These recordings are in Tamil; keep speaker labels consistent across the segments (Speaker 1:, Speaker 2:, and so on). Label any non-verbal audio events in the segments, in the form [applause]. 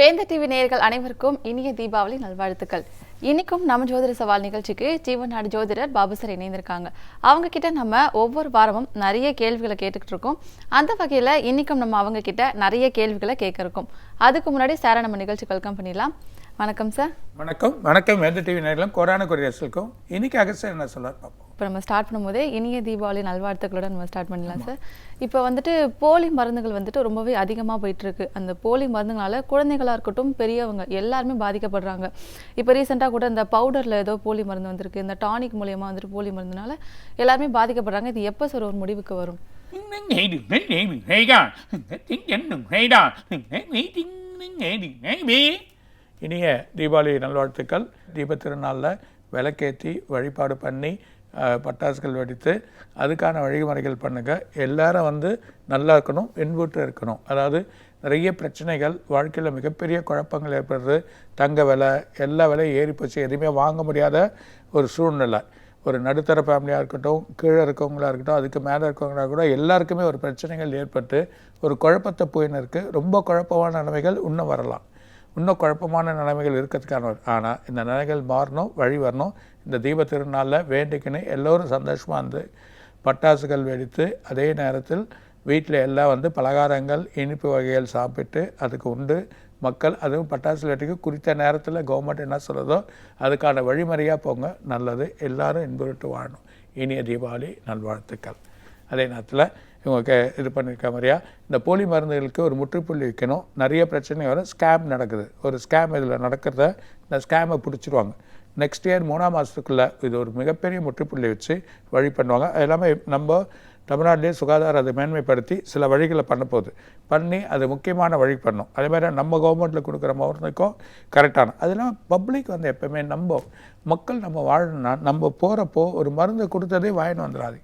Speaker 1: வேந்த டிவி நேயர்கள் அனைவருக்கும் இனிய தீபாவளி நல்வாழ்த்துக்கள். இன்னைக்கும் நம்ம ஜோதிட சவால் நிகழ்ச்சிக்கு ஜீவநாடு ஜோதிடர் பாபு சார் இணைந்திருக்காங்க. அவங்க கிட்ட நம்ம ஒவ்வொரு வாரமும் நிறைய கேள்விகளை கேட்டுக்கிட்டு இருக்கோம். அந்த வகையில இன்னைக்கும் நம்ம அவங்க கிட்ட நிறைய கேள்விகளை கேட்க இருக்கோம். அதுக்கு முன்னாடி சாரை நம்ம நிகழ்ச்சி வெல்கம் பண்ணிடலாம். வணக்கம் சார்
Speaker 2: வணக்கம். வணக்கம். வேந்த டிவி நேரிலும் கொரோனா கொரியர்ஸுக்கும் இன்னைக்கு அகஸ்டர் என்ன சொல்றார் பார்ப்போம்
Speaker 1: இப்போ நம்ம ஸ்டார்ட் பண்ணும்போதே இனிய தீபாவளி நல்வாழ்த்துக்களோட நம்ம ஸ்டார்ட் பண்ணலாம் சார் இப்போ வந்துட்டு போலி மருந்துகள் வந்துட்டு ரொம்பவே அதிகமாக போயிட்டு இருக்கு அந்த போலி மருந்துகளால குழந்தைகளா இருக்கட்டும் பெரியவங்க எல்லாருமே பாதிக்கப்படுறாங்க. இப்போ ரீசெண்டாக கூட இந்த பவுடர்ல ஏதோ போலி மருந்து வந்திருக்கு. இந்த டானிக் மூலியமா வந்துட்டு போலி மருந்துனால எல்லாருமே பாதிக்கப்படுறாங்க. இது எப்போ சார் ஒரு முடிவுக்கு வரும்? [laughs]
Speaker 2: இனிய தீபாவளி நல்வாழ்த்துக்கள். தீப திருநாளில் விளக்கேற்றி வழிபாடு பண்ணி பட்டாசுகள் வெடித்து அதுக்கான வழிமுறைகள் பண்ணுங்கள் எல்லாரும் வந்து நல்லா இருக்கணும் இன்புற்று இருக்கணும். அதாவது நிறைய பிரச்சனைகள் வாழ்க்கையில் மிகப்பெரிய குழப்பங்கள் ஏற்படுறது தங்க விலை எல்லா விலையும் ஏறி போச்சு. எதுவுமே வாங்க முடியாத ஒரு சூழ்நிலை. ஒரு நடுத்தர ஃபேமிலியாக இருக்கட்டும் கீழே இருக்கவங்களா இருக்கட்டும் அதுக்கு மேலே இருக்கவங்களா கூட எல்லாருக்குமே ஒரு பிரச்சனைகள் ஏற்பட்டு ஒரு குழப்பத்தை போயின்னு இருக்குது ரொம்ப குழப்பமான நிலைமைகள் இன்னும் வரலாம். இன்னும் குழப்பமான நிலைமைகள் இருக்கிறதுக்கான ஆனால் இந்த நிலைகள் மாறணும் வழி வரணும். இந்த தீப திருநாளில் வேண்டிக்கின்னு எல்லோரும் சந்தோஷமாக இருந்து பட்டாசுகள் வெடித்து அதே நேரத்தில் வீட்டில் எல்லாம் வந்து பலகாரங்கள் இனிப்பு வகைகள் சாப்பிட்டு அதுக்கு உண்டு. மக்கள் அதுவும் பட்டாசு வெட்டிக்கு குறித்த நேரத்தில் கவர்மெண்ட் என்ன சொல்கிறதோ அதுக்கான வழிமுறையாக போங்க. நல்லது. எல்லோரும் இன்புறுட்டு வாழணும். இனிய தீபாவளி நல்வாழ்த்துக்கள். அதே நேரத்தில் இவங்க கே இது பண்ணியிருக்க மாதிரியா? இந்த போலி மருந்துகளுக்கு ஒரு முற்றுப்புள்ளி வைக்கணும். நிறைய பிரச்சனை வரும். ஸ்கேம் நடக்குது. ஒரு ஸ்கேம் இதில் நடக்கிறத இந்த ஸ்கேமை பிடிச்சிருவாங்க. நெக்ஸ்ட் இயர் மூணாம் மாதத்துக்குள்ளே இது ஒரு மிகப்பெரிய முற்றுப்புள்ளி வச்சு வழி பண்ணுவாங்க. அது எல்லாமே நம்ம தமிழ்நாட்டிலே சுகாதார அதை மேன்மைப்படுத்தி சில வழிகளை பண்ண போகுது. பண்ணி அது முக்கியமான வழி பண்ணும். அதே மாதிரி நம்ம கவர்மெண்ட்டில் கொடுக்குற மருந்துக்கும் கரெக்டான அதெல்லாம் பப்ளிக் வந்து எப்பவுமே நம்ம மக்கள் நம்ம வாழணும்னா நம்ம போகிறப்போ ஒரு மருந்து கொடுத்ததே வாயின்னு வந்துடாது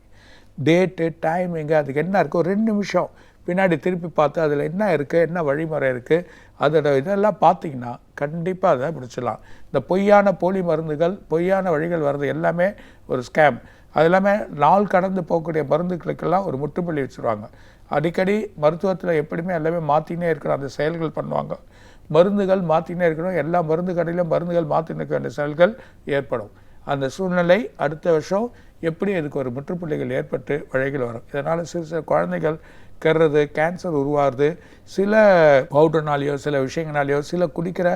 Speaker 2: டேட்டு டைமிங்கு அதுக்கு என்ன இருக்கோ? ரெண்டு நிமிஷம் பின்னாடி திருப்பி பார்த்து அதில் என்ன இருக்குது என்ன வழிமுறை இருக்குது அதோட இதெல்லாம் பார்த்தீங்கன்னா கண்டிப்பாக அதை பிடிச்சிடலாம் இந்த பொய்யான போலி மருந்துகள் பொய்யான வழிகள் வர்றது எல்லாமே ஒரு ஸ்கேம் அது இல்லாமல் நாள் கடந்து போகக்கூடிய மருந்துகளுக்கெல்லாம் ஒரு முற்றுப்புள்ளி வச்சுருவாங்க. அடிக்கடி மருத்துவத்தில் எப்படியுமே எல்லாமே மாற்றினே இருக்கணும். அந்த செயல்கள் பண்ணுவாங்க. மருந்துகள் மாற்றினே இருக்கணும். எல்லா மருந்து கடையிலும் மருந்துகள் மாற்றின வேண்டிய செயல்கள் ஏற்படும். அந்த சூழ்நிலை அடுத்த வருஷம் எப்படி இதுக்கு ஒரு முற்றுப்புள்ளிகள் ஏற்பட்டு வழிகள் வரும். இதனால் சிறு சிறு குழந்தைகள் கெர்றது கேன்சர் உருவாகுது. சில பவுடர்னாலேயோ சில விஷயங்களாலேயோ சில குடிக்கிற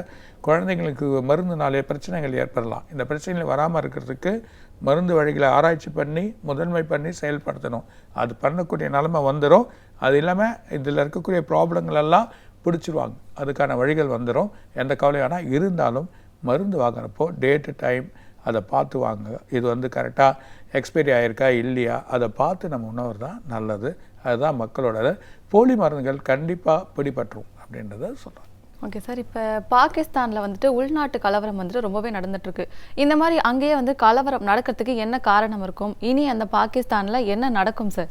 Speaker 2: குழந்தைங்களுக்கு மருந்துனாலேயோ பிரச்சனைகள் ஏற்படலாம். இந்த பிரச்சனைகள் வராமல் இருக்கிறதுக்கு மருந்து வழிகளை ஆராய்ச்சி பண்ணி முதன்மை பண்ணி செயல்படுத்தணும். அது பண்ணக்கூடிய நிலைமை வந்துடும் அது இல்லாமல் இதில் இருக்கக்கூடிய ப்ராப்ளங்கள் எல்லாம் பிடிச்சிருவாங்க. அதுக்கான வழிகள் வந்துடும் எந்த கவலையும் ஆனால் இருந்தாலும் மருந்து வாங்குறப்போ டேட்டு டைம் அதை பார்த்து வாங்க இது வந்து கரெக்டாக எக்ஸ்பைரி ஆயிருக்கா இல்லையா? அதை பார்த்து நம்ம உணவர் தான் நல்லது. அதுதான் மக்களோட போலி மருந்துகள் கண்டிப்பாக பிடிபட்டுரும் அப்படின்றத சொல்கிறேன்
Speaker 1: ஓகே சார் இப்போ பாகிஸ்தானில் வந்துட்டு உள்நாட்டு கலவரம் வந்துட்டு ரொம்பவே நடந்துட்டு இருக்கு இந்த மாதிரி அங்கேயே வந்து கலவரம் நடக்கிறதுக்கு என்ன காரணம் இருக்கும்? இனி அந்த பாகிஸ்தானில் என்ன நடக்கும் சார்?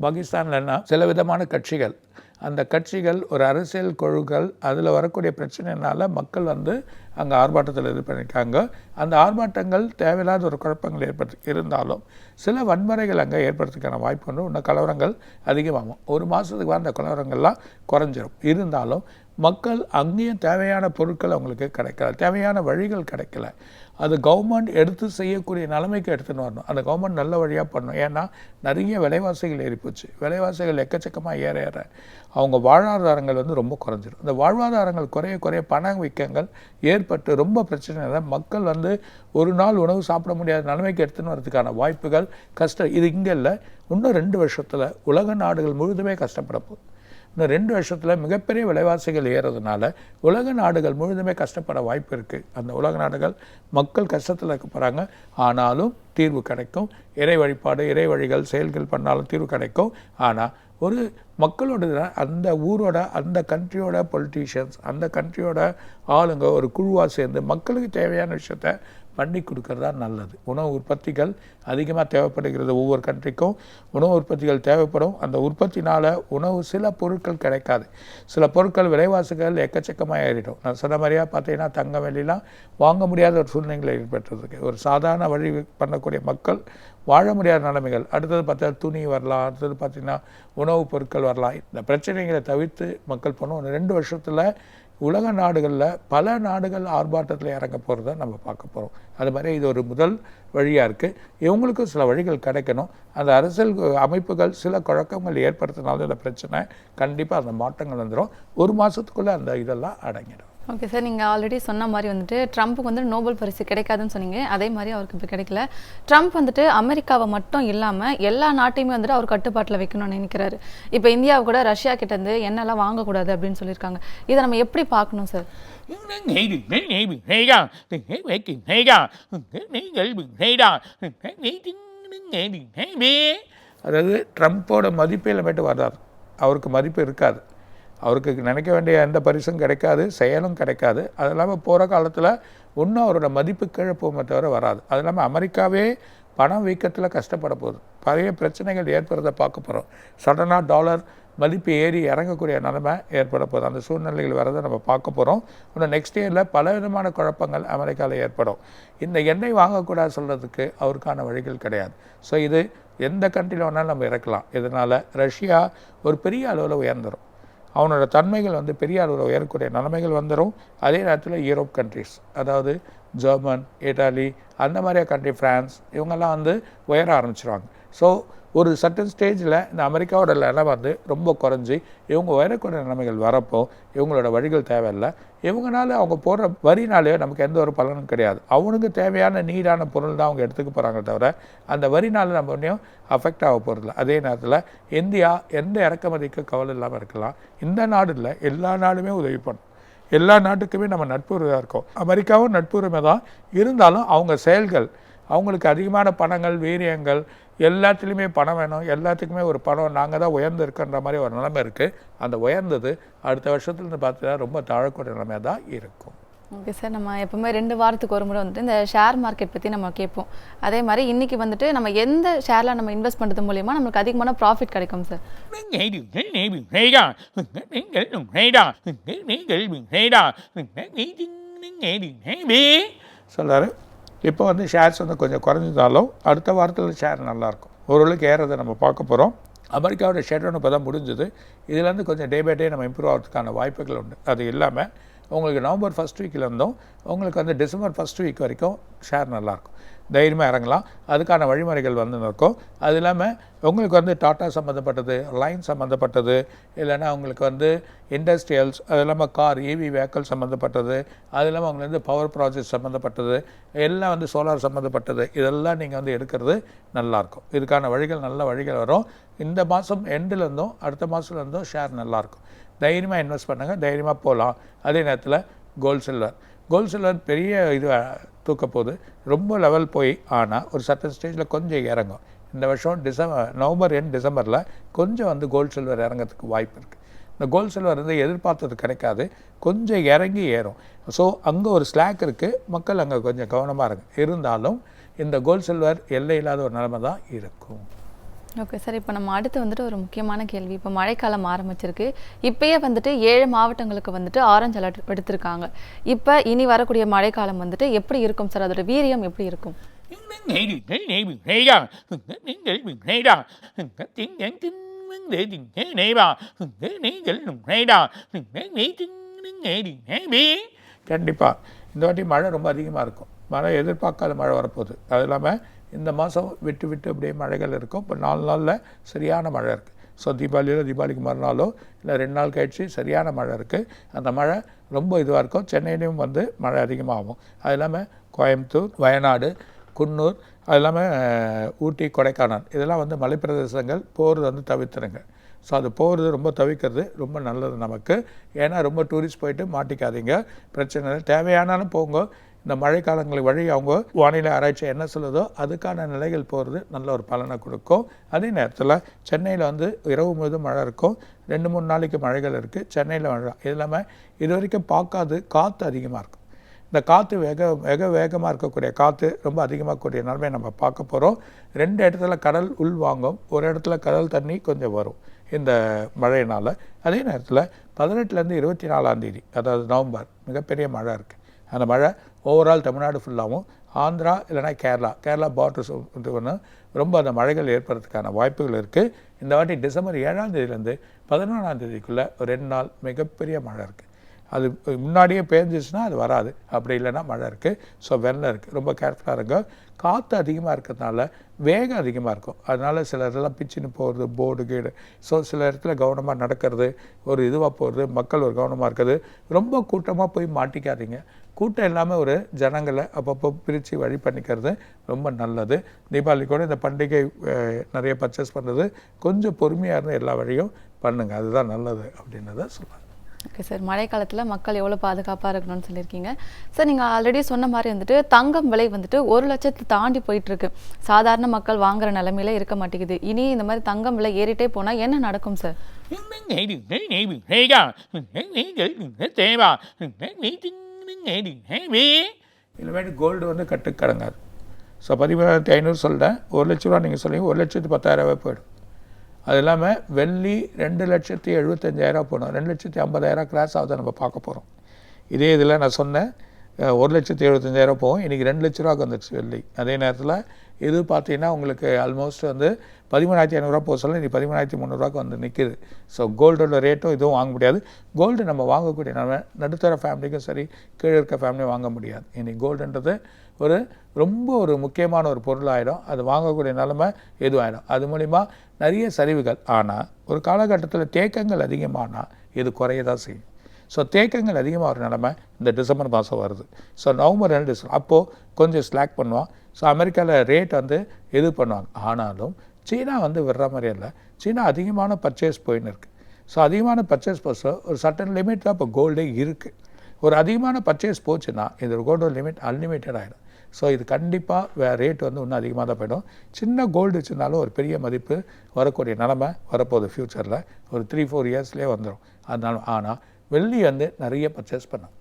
Speaker 2: பாகிஸ்தான்லன்னா சில விதமான கட்சிகள் அந்த கட்சிகள் ஒரு அரசியல் குழுக்கள் அதில் வரக்கூடிய பிரச்சனைனால மக்கள் வந்து அங்கே ஆர்ப்பாட்டத்தில் இது பண்ணியிருக்காங்க அந்த ஆர்ப்பாட்டங்கள் தேவையில்லாத ஒரு குழப்பங்கள் ஏற்படுத்தி இருந்தாலும் சில வன்முறைகள் அங்கே ஏற்படுறதுக்கான வாய்ப்பு உண்டு. இன்னும் கலவரங்கள் அதிகமாகும். ஒரு மாதத்துக்கு வந்த கலவரங்கள்லாம் குறைஞ்சிரும். இருந்தாலும் மக்கள் அங்கேயும் தேவையான பொருட்கள் அவங்களுக்கு கிடைக்கல தேவையான வழிகள் கிடைக்கல. அது கவர்மெண்ட் எடுத்து செய்யக்கூடிய நிலைமைக்கு எடுத்துன்னு வரணும். அந்த கவர்மெண்ட் நல்ல வழியாக பண்ணணும். ஏன்னா நிறைய விலைவாசிகள் ஏறிப்போச்சு. விலைவாசிகள் எக்கச்சக்கமாக ஏற ஏற அவங்க வாழ்வாதாரங்கள் வந்து ரொம்ப குறைஞ்சிடும் இந்த வாழ்வாதாரங்கள் குறைய குறைய பண பணவீக்கங்கள் ஏற்பட்டு ரொம்ப பிரச்சனை மக்கள் வந்து ஒரு நாள் உணவு சாப்பிட முடியாத நிலைமைக்கு எடுத்துன்னு வரதுக்கான வாய்ப்புகள் கஷ்டம். இது இங்கே இல்லை. இன்னும் ரெண்டு வருஷத்தில் உலக நாடுகள் முழுதுமே கஷ்டப்பட போகுது. இன்னும் ரெண்டு வருஷத்தில் மிகப்பெரிய விலைவாசிகள் ஏறதுனால உலக நாடுகள் முழுதுமே கஷ்டப்பட வாய்ப்பு இருக்குது அந்த உலக நாடுகள் மக்கள் கஷ்டத்தில் இருக்க போகிறாங்க ஆனாலும் தீர்வு கிடைக்கும். இறை வழிபாடு இறை வழிகள் செயல்கள் பண்ணாலும் தீர்வு கிடைக்கும். ஆனால் ஒரு மக்களோட அந்த ஊரோட அந்த கண்ட்ரியோட பொலிட்டீஷியன்ஸ் அந்த கண்ட்ரியோட ஆளுங்க ஒரு குழுவாக சேர்ந்து மக்களுக்கு தேவையான விஷயத்த பண்ணி கொடுக்கறது தான் நல்லது. உணவு உற்பத்திகள் அதிகமாக தேவைப்படுகிறது ஒவ்வொரு கண்ட்ரிக்கும் உணவு உற்பத்திகள் தேவைப்படும். அந்த உற்பத்தினால் உணவு சில பொருட்கள் கிடைக்காது. சில பொருட்கள் விலைவாசிகள் எக்கச்சக்கமாக ஏறிடும். நான் சொன்ன மாதிரியாக பார்த்தீங்கன்னா தங்க வெள்ளிலாம் வாங்க முடியாத ஒரு சூழ்நிலைகள் ஏற்பட்டிருக்கு. ஒரு சாதாரண வழி பண்ணக்கூடிய மக்கள் வாழ முடியாத நிலைமைகள். அடுத்தது பார்த்தா துணி வரலாம். அடுத்தது பார்த்திங்கன்னா உணவுப் பொருட்கள் வரலாம். இந்த பிரச்சனைகளை தவிர்த்து மக்கள் போனோம் ரெண்டு வருஷத்தில் உலக நாடுகளில் பல நாடுகள் ஆர்ப்பாட்டத்தில் இறங்க போகிறத நம்ம பார்க்க போகிறோம் அது மாதிரி இது ஒரு முதல் வழியாக இருக்குது இவங்களுக்கும் சில வழிகள் கிடைக்கணும். அந்த அரசியல் அமைப்புகள் சில குழக்கங்கள் ஏற்படுத்தினாலும் இந்த பிரச்சனை கண்டிப்பாக அந்த மாற்றங்கள் வந்துடும் ஒரு மாதத்துக்குள்ளே அந்த இதெல்லாம் அடங்கிடும்.
Speaker 1: ஓகே சார் நீங்கள் ஆல்ரெடி சொன்ன மாதிரி வந்துட்டு ட்ரம்ப்புக்கு வந்து நோபல் பரிசு கிடைக்காதுன்னு சொன்னீங்க. அதே மாதிரி அவருக்கு இப்போ கிடைக்கல. ட்ரம்ப் வந்துட்டு அமெரிக்காவை மட்டும் இல்லாமல் எல்லா நாட்டையுமே வந்துட்டு அவர் கட்டுப்பாட்டில் வைக்கணும்னு நினைக்கிறாரு. இப்போ இந்தியாவை கூட ரஷ்யா கிட்ட இருந்து வாங்கக்கூடாது அப்படின்னு சொல்லியிருக்காங்க. இதை நம்ம எப்படி பார்க்கணும் சார்
Speaker 2: அதாவது ட்ரம்ப்போட மதிப்பே இல்லாமட்டு வராது. அவருக்கு மதிப்பு இருக்காது. அவருக்கு நினைக்க வேண்டிய எந்த பரிசும் கிடைக்காது செயலும் கிடைக்காது. அது இல்லாமல் போகிற காலத்தில் ஒன்றும் அவரோட மதிப்பு கீழே போகுமே தவிர வராது. அது இல்லாமல் அமெரிக்காவே பணம் வீக்கத்தில் கஷ்டப்பட போகுது. பழைய பிரச்சனைகள் ஏற்படுறதை பார்க்க போகிறோம் சடனாக டாலர் மதிப்பு ஏறி இறங்கக்கூடிய நிலைமை ஏற்பட போகுது. அந்த சூழ்நிலைகள் வரதை நம்ம பார்க்க போகிறோம் இன்னும் நெக்ஸ்ட் இயரில் பல விதமான குழப்பங்கள் அமெரிக்காவில் ஏற்படும். இந்த எண்ணெய் வாங்கக்கூடாது சொல்கிறதுக்கு அவருக்கான வழிகள் கிடையாது. ஸோ இது எந்த கண்ட்ரியில் வேணாலும் நம்ம இறக்கலாம். இதனால் ரஷ்யா ஒரு பெரிய அளவில் உயர்ந்துடும் அவனோட தன்மைகள் வந்து பெரியாரோட உயரக்கூடிய நிலைமைகள் வந்துடும் அதே நேரத்தில் யூரோப் கண்ட்ரிஸ் அதாவது ஜெர்மன் இட்டாலி அந்த மாதிரியா கண்ட்ரி ஃப்ரான்ஸ் இவங்கெல்லாம் வந்து உயர ஆரம்பிச்சிருவாங்க. ஸோ ஒரு சர்டன் ஸ்டேஜில் இந்த அமெரிக்காவோட நிலை வந்து ரொம்ப குறைஞ்சி இவங்க உயரக்கூடிய நிலைமைகள் வரப்போ இவங்களோட வழிகள் தேவையில்லை. இவங்கனால அவங்க போடுற வரினாலே நமக்கு எந்த ஒரு பலனும் கிடையாது. அவனுக்கு தேவையான நீடான பொருள் தான் அவங்க எடுத்துக்க போகிறாங்க தவிர அந்த வரினால நம்ம ஒன்றையும் அஃபெக்ட் ஆக போகிறதில்ல அதே நேரத்தில் இந்தியா எந்த இறக்குமதிக்கு கவலை இல்லாமல் இருக்கலாம். இந்த நாடு இல்லை எல்லா நாடுமே உதவி பண்ணும். எல்லா நாட்டுக்குமே நம்ம நட்புறவாக இருக்கோம். அமெரிக்காவும் நட்புரிமை தான் இருந்தாலும் அவங்க செயல்கள் அவங்களுக்கு அதிகமான பணங்கள் வீரியங்கள் எல்லாத்துலேயுமே பணம் வேணும் எல்லாத்துக்குமே ஒரு பணம் நாங்கள் தான் உயர்ந்து இருக்கன்ற மாதிரி ஒரு நிலைமை இருக்குது அந்த உயர்ந்தது அடுத்த வருஷத்துலேருந்து பார்த்தீங்கன்னா ரொம்ப தாழக்கூடிய நிலைமையாக தான் இருக்கும்.
Speaker 1: ஓகே சார் நம்ம எப்பவுமே ரெண்டு வாரத்துக்கு ஒரு முறை வந்துட்டு இந்த ஷேர் மார்க்கெட் பற்றி நம்ம கேட்போம். அதே மாதிரி இன்னைக்கு வந்துட்டு நம்ம எந்த ஷேரில் நம்ம இன்வெஸ்ட் பண்ணுறது மூலியமா நம்மளுக்கு அதிகமான ப்ராஃபிட் கிடைக்கும் சார்?
Speaker 2: சொல்கிறாரு இப்போ வந்து ஷேர்ஸ் வந்து கொஞ்சம் குறைஞ்சிருந்தாலும் அடுத்த வாரத்தில் ஷேர் நல்லாயிருக்கும். ஓரளவுக்கு ஏறதை நம்ம பார்க்க போகிறோம் அமெரிக்காவோட ஷேர் ஒன்று இப்போ தான் முடிஞ்சது இதுலேருந்து கொஞ்சம் டே பை டே நம்ம இம்ப்ரூவ் ஆகிறதுக்கான வாய்ப்புகள் உண்டு. அது இல்லாமல் உங்களுக்கு நவம்பர் ஃபஸ்ட் வீக்கில் இருந்தும் உங்களுக்கு வந்து டிசம்பர் ஃபஸ்ட் வீக் வரைக்கும் ஷேர் நல்லாயிருக்கும். தைரியமாக இறங்கலாம். அதுக்கான வழிமுறைகள் வந்து இருக்கும் அது இல்லாமல் உங்களுக்கு வந்து டாட்டா சம்மந்தப்பட்டது லைன் சம்மந்தப்பட்டது இல்லைன்னா உங்களுக்கு வந்து இண்டஸ்ட்ரியல்ஸ் அது இல்லாமல் கார் இவி வெஹிக்கல் சம்மந்தப்பட்டது அது இல்லாமல் உங்களுக்கு வந்து பவர் ப்ராஜெக்ட் சம்மந்தப்பட்டது எல்லாம் வந்து சோலார் சம்மந்தப்பட்டது இதெல்லாம் நீங்கள் வந்து எடுக்கிறது நல்லாயிருக்கும் இதுக்கான வழிகள் நல்ல வழிகள் வரும். இந்த மாதம் எண்டுலேருந்தும் அடுத்த மாதத்துலேருந்தும் ஷேர் நல்லாயிருக்கும் தைரியமாக இன்வெஸ்ட் பண்ணுங்கள் தைரியமாக போகலாம் அதே நேரத்தில் கோல்ட் சில்வர் கோல்ட் சில்வர் பெரிய இது தூக்க போகுது ரொம்ப லெவல் போய் ஆனால் ஒரு சர்டன் ஸ்டேஜில் கொஞ்சம் இறங்கும். இந்த வருஷம் டிசம்பர் நவம்பர் எண்ட் டிசம்பரில் கொஞ்சம் வந்து கோல் சில்வர் இறங்கிறதுக்கு வாய்ப்பு இருக்குது இந்த கோல் சில்வர் வந்து எதிர்பார்த்தது கிடைக்காது. கொஞ்சம் இறங்கி ஏறும். ஸோ அங்கே ஒரு ஸ்லாக் இருக்குது மக்கள் அங்கே கொஞ்சம் கவனமாக இருக்கு இருந்தாலும் இந்த கோல் சில்வர் எல்லை இல்லாத ஒரு நிலைமை தான் இருக்கும்.
Speaker 1: ஓகே சார் இப்போ நம்ம அடுத்து வந்துட்டு ஒரு முக்கியமான கேள்வி. இப்போ மழைக்காலம் ஆரம்பிச்சிருக்கு. இப்பயே வந்துட்டு ஏழு மாவட்டங்களுக்கு வந்துட்டு ஆரஞ்சு அலர்ட் எடுத்திருக்காங்க. இப்போ இனி வரக்கூடிய மழைக்காலம் வந்துட்டு எப்படி இருக்கும் சார் அதோட வீரியம் எப்படி இருக்கும்?
Speaker 2: கண்டிப்பாக இந்த வாட்டி மழை ரொம்ப அதிகமாக இருக்கும். மழை எதிர்பார்க்காத மழை வரப்போகுது. அது இல்லாமல் இந்த மாதம் விட்டு விட்டு அப்படியே மழைகள் இருக்கும். இப்போ நாலு நாளில் சரியான மழை இருக்குது ஸோ தீபாவளியில் தீபாவளிக்கு மறுநாளோ இல்லை ரெண்டு நாள் கழிச்சு சரியான மழை இருக்குது அந்த மழை ரொம்ப இதுவாக இருக்கும். சென்னையிலையும் வந்து மழை அதிகமாகும். அது இல்லாமல் கோயம்புத்தூர் வயநாடு குன்னூர் அது இல்லாமல் ஊட்டி கொடைக்கானல். இதெல்லாம் வந்து மலைப்பிரதேசங்கள் போகிறது வந்து தவிர்த்துருங்க. ஸோ அது போகிறது ரொம்ப தவிர்க்கிறது ரொம்ப நல்லது நமக்கு. ஏன்னா ரொம்ப டூரிஸ்ட் போயிட்டு மாட்டிக்காதீங்க. பிரச்சனை இல்லை. தேவையானாலும் போங்க. இந்த மழைக்காலங்களை வழி அவங்க வானிலை ஆராய்ச்சி என்ன சொல்லுதோ அதுக்கான நிலைகள் போகிறது நல்ல ஒரு பலனை கொடுக்கும். அதே நேரத்தில் சென்னையில் வந்து இரவு முழுதும் மழை இருக்கும். ரெண்டு மூணு நாளைக்கு மழைகள் இருக்குது சென்னையில் மழை இது இல்லாமல் இது வரைக்கும் பார்க்காது காற்று அதிகமாக இருக்கும். இந்த காற்று வேக வேக வேகமாக இருக்கக்கூடிய காற்று ரொம்ப அதிகமாக கூடிய நிலைமையை நம்ம பார்க்க போகிறோம் ரெண்டு இடத்துல கடல் உள் வாங்கும். ஒரு இடத்துல கடல் தண்ணி கொஞ்சம் வரும் இந்த மழையினால். அதே நேரத்தில் பதினெட்டுலேருந்து இருபத்தி நாலாம் தேதி அதாவது நவம்பர் மிகப்பெரிய மழை இருக்குது அந்த மழை ஓவரால் தமிழ்நாடு ஃபுல்லாகவும் ஆந்திரா இல்லைனா கேரளா. கேரளா பார்டர்ஸ் இது ஒன்று ரொம்ப அந்த மழைகள் ஏற்படுறதுக்கான வாய்ப்புகள் இருக்குது இந்த வாட்டி டிசம்பர் ஏழாம் தேதியிலேருந்து பதினொன்றாம் தேதிக்குள்ளே ஒரு ரெண்டு நாள் மிகப்பெரிய மழை இருக்குது அது முன்னாடியே பேஞ்சிச்சுன்னா அது வராது. அப்படி இல்லைன்னா மழை இருக்குது ஸோ வெள்ளம் இருக்குது ரொம்ப கேர்ஃபுல்லாக இருங்க. காற்று அதிகமாக இருக்கிறதுனால வேகம் அதிகமாக இருக்கும். அதனால சில இதெல்லாம் பிச்சுன்னு போகிறது போர்டு கீடு. ஸோ சில இடத்துல கவனமாக நடக்கிறது ஒரு இதுவாக போகிறது மக்கள் ஒரு கவனமாக இருக்கிறது. ரொம்ப கூட்டமாக போய் மாட்டிக்காதீங்க. கூட்டம் இல்லாமல் ஒரு ஜனங்களை அப்பப்போ பிரித்து வழி பண்ணிக்கிறது ரொம்ப நல்லது. தீபாவளி கூட இந்த பண்டிகை நிறைய பர்ச்சேஸ் பண்ணுறது கொஞ்சம் பொறுமையாக இருந்து எல்லா வழியும் பண்ணுங்கள் அதுதான் நல்லது அப்படின்றத சொல்லுவாங்க
Speaker 1: ஓகே சார் மழை காலத்தில் மக்கள் எவ்வளோ பாதுகாப்பாக இருக்கணும்னு சொல்லியிருக்கீங்க. சார் நீங்கள் ஆல்ரெடி சொன்ன மாதிரி வந்துட்டு தங்கம் விலை வந்துட்டு ஒரு லட்சத்தை தாண்டி போயிட்டு இருக்கு சாதாரண மக்கள் வாங்குற நிலைமையில இருக்க மாட்டேங்குது. இனி இந்த மாதிரி தங்கம் விலை ஏறிட்டே போனால் என்ன நடக்கும் சார் [laughs]
Speaker 2: இனிமேட்டு கோல்டு வந்து கட்டுக்கு கடங்காது ஸோ பதிமூணாயிரத்தி ஐநூறு சொல்கிறேன் ஒரு லட்ச ரூபா நீங்கள் சொல்லுங்க ஒரு லட்சத்து பத்தாயிரரூபா போயிடும். அது இல்லாமல் வெள்ளி ரெண்டு லட்சத்தி எழுபத்தஞ்சாயிரரூபா போகணும். ரெண்டு லட்சத்தி ஐம்பதாயிரரூபா கிராஸ் ஆகுது நம்ம பார்க்க போகிறோம் இதே இதில் நான் சொன்னேன். ஒரு லட்சத்தி எழுபத்தஞ்சாயிரம் போகும். இன்றைக்கி ரெண்டு லட்ச ரூபாக்கு வந்துடுச்சு வெள்ளி. அதே நேரத்தில் இது பார்த்தீங்கன்னா உங்களுக்கு ஆல்மோஸ்ட் வந்து பதிமூணாயிரத்தி ஐநூறுரூவா போக சொல்ல இன்றைக்கி பதிமூணாயிரத்தி முந்நூறுரூவாக்கு வந்து நிற்கிது ஸோ கோல்டோட ரேட்டும் இதுவும் வாங்க முடியாது. கோல்டு நம்ம வாங்கக்கூடிய நம்ம நடுத்தர ஃபேமிலிக்கும் சரி கீழே இருக்க ஃபேமிலியும் வாங்க முடியாது. இன்றைக்கி கோல்டுன்றது ஒரு ரொம்ப ஒரு முக்கியமான ஒரு பொருளாயிடும். அது வாங்கக்கூடிய நிலமை எதுவாகிடும் அது மூலிமா நிறைய சரிவுகள். ஆனால் ஒரு காலகட்டத்தில் தேக்கங்கள் அதிகமானால் இது குறைய தான் செய்யும். ஸோ தேக்கங்கள் அதிகமாக ஒரு நிலமை இந்த டிசம்பர் மாதம் வருது. ஸோ நவம்பர் ரெண்டு டிசம்பர் அப்போது கொஞ்சம் ஸ்லாக் பண்ணுவான். ஸோ அமெரிக்காவில் ரேட் வந்து இது பண்ணுவாங்க. ஆனாலும் சீனா வந்து விடுற மாதிரி இல்லை. சீனா அதிகமான பர்ச்சேஸ் போயின்னு இருக்குது ஸோ அதிகமான பர்ச்சேஸ் போச்சு. ஒரு சட்டன் லிமிட் தான் இப்போ கோல்டே இருக்குது ஒரு அதிகமான பர்ச்சேஸ் போச்சுன்னா இது கோல்டோட லிமிட் அன்லிமிட்டட் ஆகிடும் ஸோ இது கண்டிப்பாக வே ரேட் வந்து இன்னும் அதிகமாக தான் போயிடும். சின்ன கோல்டு வச்சுருந்தாலும் ஒரு பெரிய மதிப்பு வரக்கூடிய நிலமை வரப்போகுது ஃப்யூச்சரில் ஒரு த்ரீ ஃபோர் இயர்ஸ்லேயே வந்துடும் அதனால ஆனால் வெள்ளி வந்து நிறைய பர்ச்சேஸ் பண்ணோம்.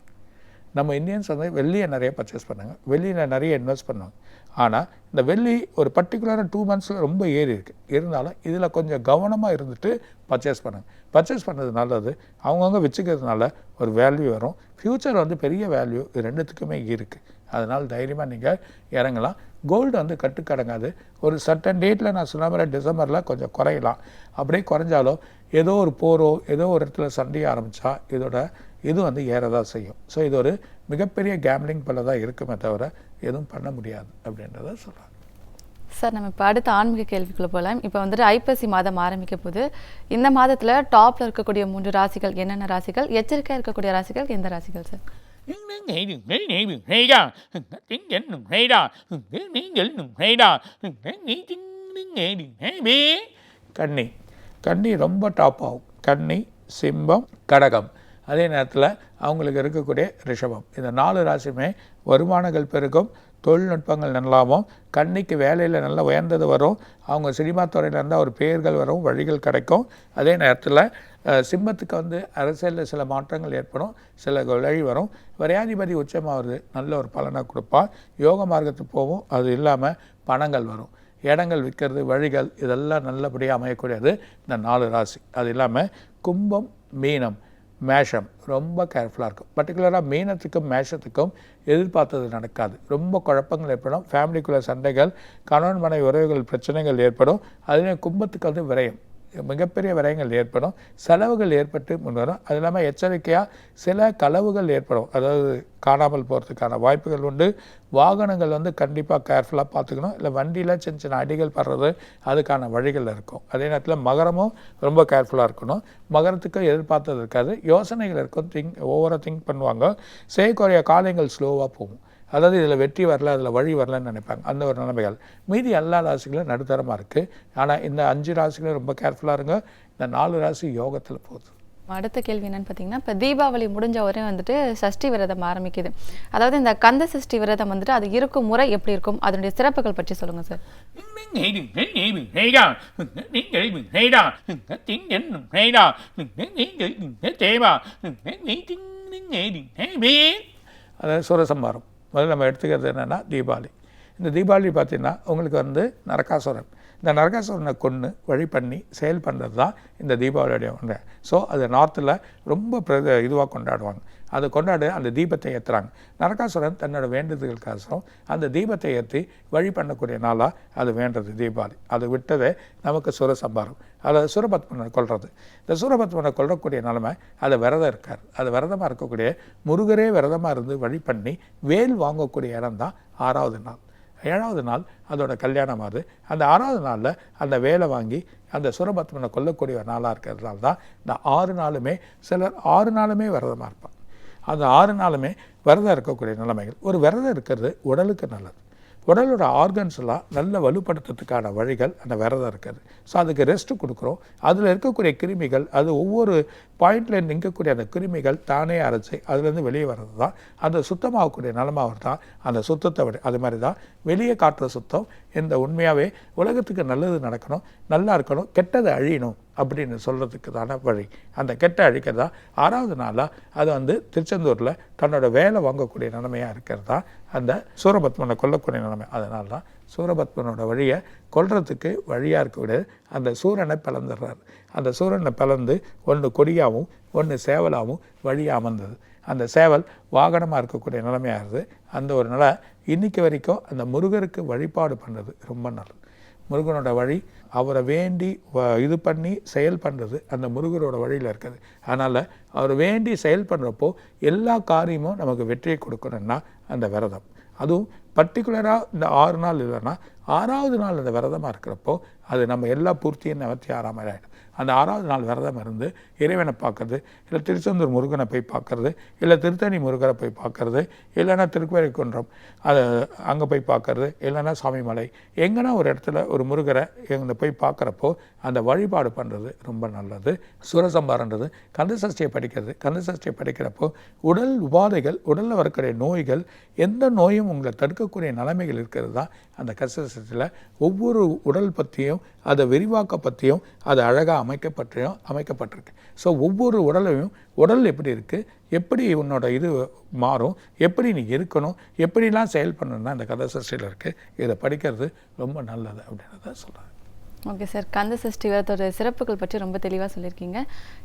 Speaker 2: நம்ம இந்தியன்ஸ் வந்து வெள்ளியை நிறைய பர்ச்சேஸ் பண்ணாங்க. வெள்ளியில் நிறைய இன்வெஸ்ட் பண்ணுவாங்க ஆனால் இந்த வெள்ளி ஒரு பர்டிகுலராக டூ மந்த்ஸில் ரொம்ப ஏறி இருக்குது இருந்தாலும் இதில் கொஞ்சம் கவனமாக இருந்துட்டு பர்ச்சேஸ் பண்ணுங்க. பர்ச்சேஸ் பண்ணது நல்லது. அவங்கவுங்க வச்சுக்கிறதுனால ஒரு வேல்யூ வரும். ஃப்யூச்சர் வந்து பெரிய வேல்யூ இது ரெண்டுத்துக்குமே இருக்குது அதனால் தைரியமாக நீங்கள் இறங்கலாம். கோல்டு வந்து கட்டுக்கடங்காது. ஒரு சர்டன் டேட்டில் நான் சொன்ன மாதிரி டிசம்பரில் கொஞ்சம் குறையலாம். அப்படியே குறைஞ்சாலும் ஏதோ ஒரு போரோ ஏதோ ஒரு இடத்துல சண்டையை ஆரம்பித்தா இதோட இது வந்து ஏறதான் செய்யும். ஸோ இது ஒரு மிகப்பெரிய கேம்லிங் போல தான் இருக்குமே தவிர எதுவும் பண்ண முடியாது அப்படின்றத சொல்கிறாங்க
Speaker 1: சார் நம்ம இப்போ அடுத்த ஆன்மீக கேள்விக்குள்ள போகலாம் இப்போ வந்துட்டு ஐப்பசி மாதம் ஆரம்பிக்க போது இந்த மாதத்தில் டாப்பில் இருக்கக்கூடிய மூன்று ராசிகள் என்னென்ன ராசிகள் எச்சரிக்கையாக இருக்கக்கூடிய ராசிகள் எந்த ராசிகள் சார்?
Speaker 2: கண்ணி. கண்ணி ரொம்ப டாப் ஆகும். கன்னி சிம்பம் கடகம். அதே நேரத்தில் அவங்களுக்கு இருக்கக்கூடிய ரிஷபம். இந்த நாலு ராசியுமே வருமானங்கள் பெருகும் தொழில்நுட்பங்கள் நல்லாவும் கண்ணிக்கு வேலையில் நல்லா உயர்ந்தது வரும் அவங்க சினிமா துறையில் இருந்தால் ஒரு பெயர்கள் வரும் வழிகள் கிடைக்கும். அதே நேரத்தில் சிம்மத்துக்கு வந்து அரசியலில் சில மாற்றங்கள் ஏற்படும் சில வழி வரும். விரையாதிபதி உச்சமாகிறது நல்ல ஒரு பலனை கொடுப்பா யோக மார்க்கத்துக்கு போகும் அது இல்லாமல் பணங்கள் வரும். இடங்கள் விற்கிறது வழிகள் இதெல்லாம் நல்லபடியாக அமையக்கூடியது இந்த நாலு ராசி. அது இல்லாமல் கும்பம் மீனம் மேஷம் ரொம்ப கேர்ஃபுல்லாக இருக்கும். பர்டிகுலராக மீனத்துக்கும் மேஷத்துக்கும் எதிர்பார்த்தது நடக்காது. ரொம்ப குழப்பங்கள் ஏற்படும். ஃபேமிலிக்குள்ளே சண்டைகள் கணவன் மனைவி உறவுகள் பிரச்சனைகள் ஏற்படும். அதுலேயும் கும்பத்துக்கு வந்து விரயம். மிகப்பெரிய விரயங்கள் ஏற்படும் செலவுகள் ஏற்பட்டு முன்வரும். அது இல்லாமல் எச்சரிக்கையாக சில களவுகள் ஏற்படும். அதாவது காணாமல் போகிறதுக்கான வாய்ப்புகள் உண்டு. வாகனங்கள் வந்து கண்டிப்பாக கேர்ஃபுல்லாக பார்த்துக்கணும். இல்லை வண்டியில் சின்ன சின்ன அடிகள் படுறது அதுக்கான வழிகள் இருக்கும். அதே நேரத்தில் மகரமும் ரொம்ப கேர்ஃபுல்லாக இருக்கணும். மகரத்துக்கு எதிர்பார்த்தது இருக்காது. யோசனைகள் இருக்கும். திங்க் ஓவராக திங்க் பண்ணுவாங்க. செய்யக்கூடிய காலங்கள் ஸ்லோவாக போகும். அதாவது இதில் வெற்றி வரல அதில் வழி வரலன்னு நினைப்பாங்க. அந்த ஒரு நிலைமைகள். மீதி எல்லா ராசிகளும் நடுத்தரமாக இருக்குது ஆனால் இந்த அஞ்சு ராசிகளும் ரொம்ப கேர்ஃபுல்லாக இருங்க. இந்த நாலு ராசி யோகத்தில் போகுது
Speaker 1: அடுத்த கேள்வி என்னன்னு பார்த்தீங்கன்னா இப்போ தீபாவளி முடிஞ்ச வரையும் வந்துட்டு சஷ்டி விரதம் ஆரம்பிக்குது. அதாவது இந்த கந்த சஷ்டி விரதம் வந்துட்டு அது இருக்கும் முறை எப்படி இருக்கும்? அதனுடைய சிறப்புகள் பற்றி சொல்லுங்க சார்.
Speaker 2: அதாவது சூரசம்பாரம் முதல்ல நம்ம எடுத்துக்கிறது என்னென்னா தீபாவளி. இந்த தீபாவளி பார்த்திங்கன்னா உங்களுக்கு வந்து நரகாசுரன். இந்த நரகாசுரனை கொன்று வழி பண்ணி செயல் பண்ணுறது தான் இந்த தீபாவளியுடைய ஒன்று. ஸோ அது நார்த்தில் ரொம்ப பிர இதுவாக கொண்டாடுவாங்க. அதை கொண்டாடு அந்த தீபத்தை ஏற்றுறாங்க நரகாசுரன் தன்னோட வேண்டுதலுக்காக அந்த தீபத்தை ஏற்றி வழி பண்ணக்கூடிய நாளாக அது வேண்டது தீபாவளி. அது விட்டதே நமக்கு சுர சம்பாரம் அதை சூரபத்மனை கொள்வது இந்த சூரபத்மனை கொல்லக்கூடிய நிலமை அது விரதம் இருக்கார். அது விரதமாக இருக்கக்கூடிய முருகரே விரதமாக இருந்து வழி பண்ணி வேல் வாங்கக்கூடிய இடம் தான் ஆறாவது நாள். ஏழாவது நாள் அதோட கல்யாணம் ஆகுது. அந்த ஆறாவது நாளில் அந்த வேலை வாங்கி அந்த சுரபத்மனை கொல்லக்கூடிய ஒரு நாளாக இருக்கிறதுனால தான் இந்த ஆறு நாளுமே சிலர் ஆறு நாளுமே விரதமாக இருப்பாங்க. அந்த ஆறு நாளுமே விரதம் இருக்கக்கூடிய நிலைமைகள். ஒரு விரதம் இருக்கிறது உடலுக்கு நல்லது. உடலோட ஆர்கன்ஸ் எல்லாம் நல்ல வலுப்படுத்துறதுக்கான வழிகள் அந்த விரதம் இருக்குது. ஸோ அதுக்கு ரெஸ்ட் கொடுக்குறோம். அதில் இருக்கக்கூடிய கிருமிகள் அது ஒவ்வொரு பாயிண்ட்ல நிற்கக்கூடிய அந்த கிருமிகள் தானே அரைச்சி அதுலேருந்து வெளியே வர்றது தான் அந்த சுத்தமாகக்கூடிய நிலமாவது தான் அந்த சுத்தத்தை விட அது மாதிரி தான் வெளியே காட்டுற சுத்தம் இந்த உண்மையாகவே உலகத்துக்கு நல்லது நடக்கணும் நல்லா இருக்கணும் கெட்டதை அழியணும். அப்படின்னு சொல்கிறதுக்குதான வழி. அந்த கெட்ட அழிக்கிறதா ஆறாவது நாளாக அது வந்து திருச்செந்தூரில் தன்னோட வேலை வாங்கக்கூடிய நிலைமையாக இருக்கிறதா? அந்த சூரபத்மனை கொல்லக்கூடிய நிலைமை. அதனால தான் சூரபத்மனோட வழியை கொல்றதுக்கு வழியாக இருக்கக்கூடிய அந்த சூரனை பிளந்துடுறாரு. அந்த சூரனை பிளந்து ஒன்று கொடியாகவும் ஒன்று சேவலாகவும் வழியாக அமர்ந்தது. அந்த சேவல் வாகனமாக இருக்கக்கூடிய நிலைமையாகிறது அந்த ஒரு நிலை இன்னைக்கு வரைக்கும் அந்த முருகருக்கு வழிபாடு பண்ணுறது ரொம்ப நல்லது. முருகனோட வழி அவரை வேண்டி இது பண்ணி செயல் பண்ணுறது அந்த முருகரோட வழியில் இருக்குது. அதனால் அவர் வேண்டி செயல் பண்ணுறப்போ எல்லா காரியமும் நமக்கு வெற்றியை கொடுக்கணும்னா அந்த விரதம். அதுவும் பர்டிகுலராக இந்த ஆறு நாள் இல்லைன்னா ஆறாவது நாள் அந்த விரதமாக இருக்கிறப்போ அது நம்ம எல்லா பூர்த்தியும் நிவர்த்தி ஆறாமல் ஆகிடும் அந்த ஆறாவது நாள் விரதம் இருந்து இறைவனை பார்க்கறது இல்லை திருச்செந்தூர் முருகனை போய் பார்க்கறது இல்லை திருத்தணி முருகரை போய் பார்க்கறது இல்லைன்னா திருக்குவரைக்குன்றம் அதை அங்கே போய் பார்க்கறது இல்லைன்னா சாமிமலை. எங்கன்னா ஒரு இடத்துல ஒரு முருகரை எங்கே போய் பார்க்குறப்போ அந்த வழிபாடு பண்ணுறது ரொம்ப நல்லது. சூரசம்பாரன்றது கந்தசஷ்டியை படிக்கிறது. கந்தசஷ்டியை படிக்கிறப்போ உடல் உபாதைகள் உடலில் வரக்கூடிய நோய்கள் எந்த நோயும் உங்களை தடுக்கக்கூடிய நிலைமைகள் இருக்கிறது தான் அந்த கந்தசஷ்டியில் ஒவ்வொரு உடல் பற்றியும் அதை விரிவாக்க பற்றியும் அது அழகாக அமைக்கப்பற்றியும் அமைக்கப்பட்டிருக்கு. ஸோ ஒவ்வொரு உடலையும் உடல் எப்படி இருக்குது எப்படி உன்னோட இது மாறும் எப்படி நீ இருக்கணும் எப்படிலாம் செயல் பண்ணணும்னா இந்த கந்தசஷ்டியில் இருக்குது இதை படிக்கிறது ரொம்ப நல்லது அப்படின்றத சொல்கிறேன்
Speaker 1: ஓகே சார். கந்த சஷ்டி விரதத்தோட சிறப்புகள் பற்றி ரொம்ப தெளிவாக சொல்லியிருக்கீங்க.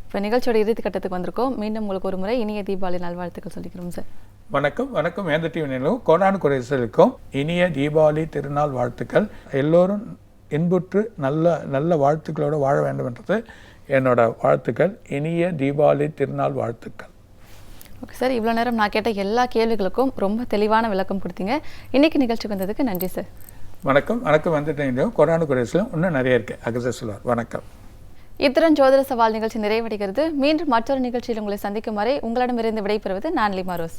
Speaker 1: இப்போ நிகழ்ச்சியோட இறுதி கட்டத்துக்கு வந்திருக்கோம். மீண்டும் உங்களுக்கு ஒரு முறை இனிய தீபாவளி நல்வாழ்த்துக்கள் சொல்லிக்கிறோம் சார்.
Speaker 2: வணக்கம். வணக்கம். வேந்த டிவி நிலையம் கோடானு குறைசலுக்கும் இனிய தீபாவளி திருநாள் வாழ்த்துக்கள். எல்லோரும் இன்புற்று நல்ல நல்ல வாழ்த்துக்களோடு வாழ வேண்டும் என்றது என்னோட வாழ்த்துக்கள். இனிய தீபாவளி திருநாள் வாழ்த்துக்கள்.
Speaker 1: ஓகே சார் இவ்வளோ நேரம் நான் கேட்ட எல்லா கேள்விகளுக்கும் ரொம்ப தெளிவான விளக்கம் கொடுத்தீங்க. இன்னைக்கு நிகழ்ச்சிக்கு வந்ததுக்கு நன்றி சார்
Speaker 2: வணக்கம். வணக்கம் வந்துட்டேன் கோடானு குறைசலும் இன்னும் நிறைய இருக்கு. அகச சொல்வார் வணக்கம்.
Speaker 1: இத்துடன் ஜோதிட சவால் நிகழ்ச்சி நிறைவடைகிறது. மீண்டும் மற்றொரு நிகழ்ச்சியில் உங்களை சந்திக்கும் வரை உங்களிடமிருந்து விடைபெறுவது நான் லிமா ரோஸ்.